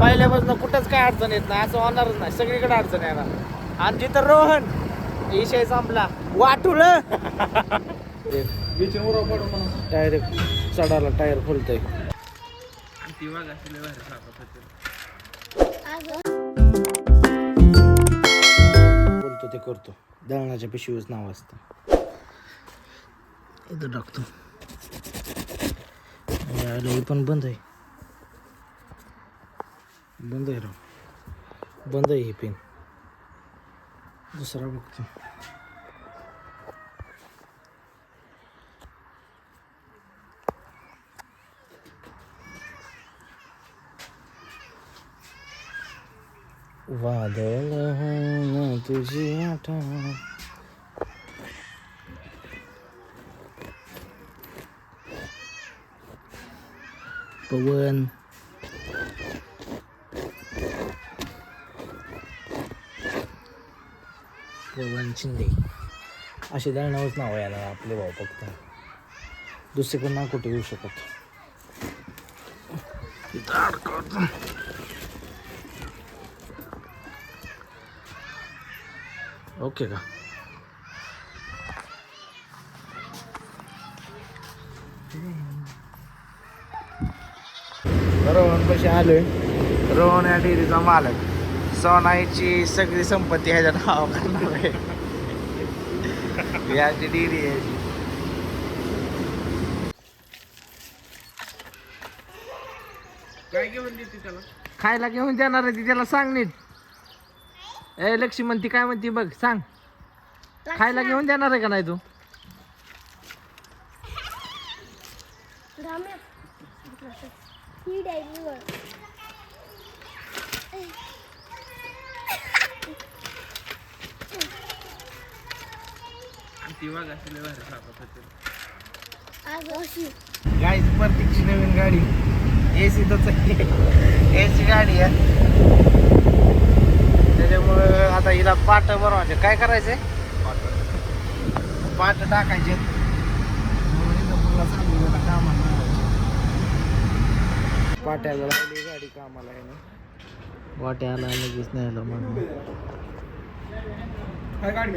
पहिल्यापासून कुठंच काय अडचण येत नाही असं होणारच नाही. सगळीकडे अडचण येणार. आणि जिथं रोहन विषय संपला. वाटुल टायर चढायला टायर फुलतोय बोलतो ते करतो. दळणाच्या पिशवीच नाव असतं. इथं टाकतो. पण बंद आहे. बंद आहे राव. बंद आहे हे पेन दुसरा बघतो. वादळ होऊन तुझी आठवण. पवन. पवन शिंदे. असे दळणावरच नाव यायला आपले भाऊ फक्त. दुसरीकडे ना कुठे येऊ शकत. ओके का? रोहन कशी आलोय रोहन या डेअरीचा मालक. सोनाईची सगळी संपत्ती ह्याच्या नाव करणार आहे. याची डेअरी आहे. काय घेऊन देते त्याला? खायला घेऊन देणार आहे ती त्याला सांग नीट. ए लक्ष्मण ती काय म्हणते बघ सांग. खायला घेऊन देणार आहे का नाही तू? ही डायरीवर आणि ती वाघ असले बाहेर होते. गाईच प्रत्येकची नवीन गाडी. एसी तर एसी गाडी आहे. त्याच्यामुळं आता हिला पाट बनवायचे. काय करायचंय पाट टाकायचे. पाट्याला लावली गाडी कामाला आहे ना. वाट्याला लगेच न्यायला म्हणून. काय गाडी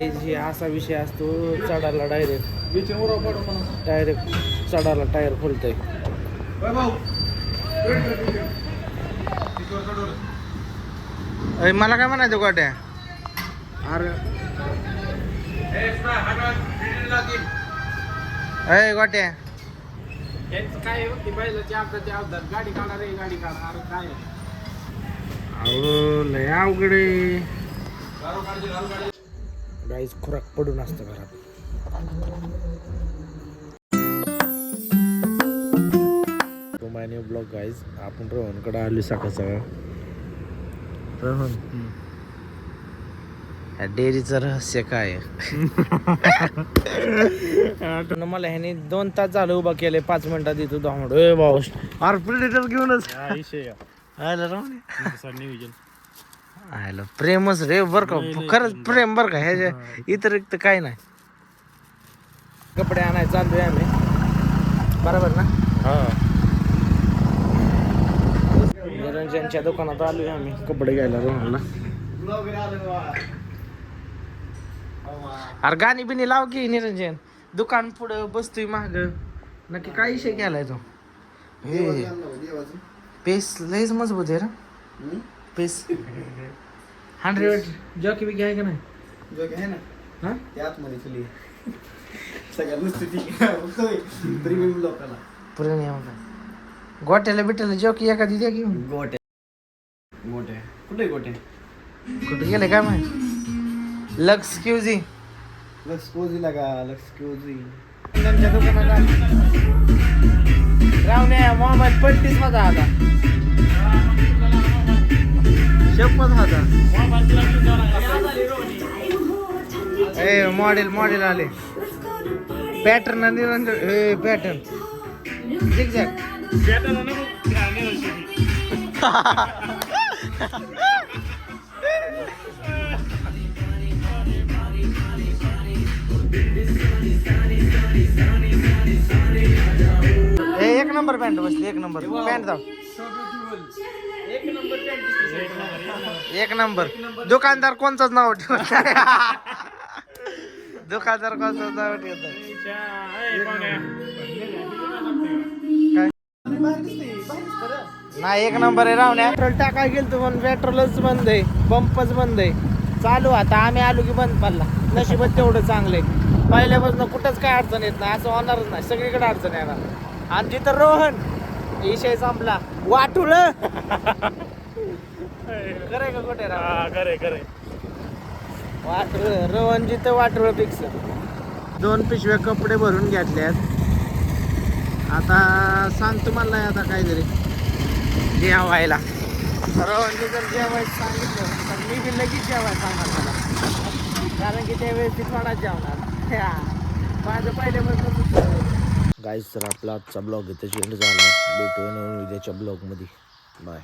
हे जे असा विषय असतो चढायला डायरेक्ट डायरेक्ट चढायला टायर फुलतोय. भाऊ. अरे मला काय म्हणायचं गोट्या अरे. अय गोट्या काय होती अपघात गाडी काढा रे गाडी काढा. अरे काय अहो लय अवघड आहे. गाईच खुराक पडून असतं घरात. माय न्यू ब्लॉग गाईज आपण रोहनकडे आलो सकाळ सकाळ रोहन डेअरीचं रहस्य काय मला ह्याने दोन तास झालं उभा केले पाच मिनिटात येतो धावड भाऊ. अरे प्रिडेटर घेऊनच. आयला राहून नियोजन. आयला प्रेमच रे बर का खरंच प्रेम बर का ह्याच्या व्यतिरिक्त काय नाही. कपडे आणायला चाललोय आम्ही. बरोबर ना? निरंजनच्या दुकानात आलोय आम्ही कपडे घ्यायला रोहनला अरे गाणी बिनी लाव की निरंजन दुकान पुढं बसतोय माग. नक्की काय विषय केलाय तो? हे. पेस लयच मजबूत आहे रे. पेस. हंड्रेड जॉकी बी घ्याय का नाही? जोग आहे ना? हा? त्यात मध्ये चली सगळ्यात नुसती ती. प्रीमियम लोकांना प्रेम गोट्याला बिट्याला जॉकी एखादी द्या घेऊन गोटे गोटे कुठे गोटे कुठे गेले काय माहिती? Lux Cozi. लक्स कोजी लागा लक्स कोजी दुकानात रावण्या मोबाईल पट्टीच माझा आता. शपथ होता. ए मॉडेल मॉडेल आले. पॅटर्न निरंजन ए पॅटर्न झिगझॅग नंबर पॅन्ट बसली एक नंबर. पॅन्ट दाव एक नंबर दुकानदार कोणचंच नाव ठेवत नाही. दुकानदार कोणचंच नाव ठेवत. नाही. एक नंबर आहे रावण्या पेट्रोल टाकाय गेलं तू पण पेट्रोलच बंद आहे पंपच बंद आहे. चालू आता आम्ही आलो की बंद पडला. नशिबात तेवढं चांगलं आहे. पहिल्यापासून कुठंच काय अडचण येत नाही असं होणारच नाही. सगळीकडे अडचण येणार. आणि जिथं रोहन. विषय संपला. वाटुळ खरंय का कुठे खरे खरे वाटुळ रोहन जिथं वाटुळ फिक्स दोन पिशव्या कपडे भरून घेतल्यात. आता सांगतो मला आता काहीतरी. जेवायला. रोहनने जर जेवायचं सांगितलं तर मी बी लगेच जेवायला सांगणार मला कारण की त्यावेळेस ती थोडा जेवणार. माझं पहिल्यापासून गाईस तर आपला आजचा ब्लॉग इथे चेंज झाला. भेटूया नवीन उद्याच्या ब्लॉगमध्ये बाय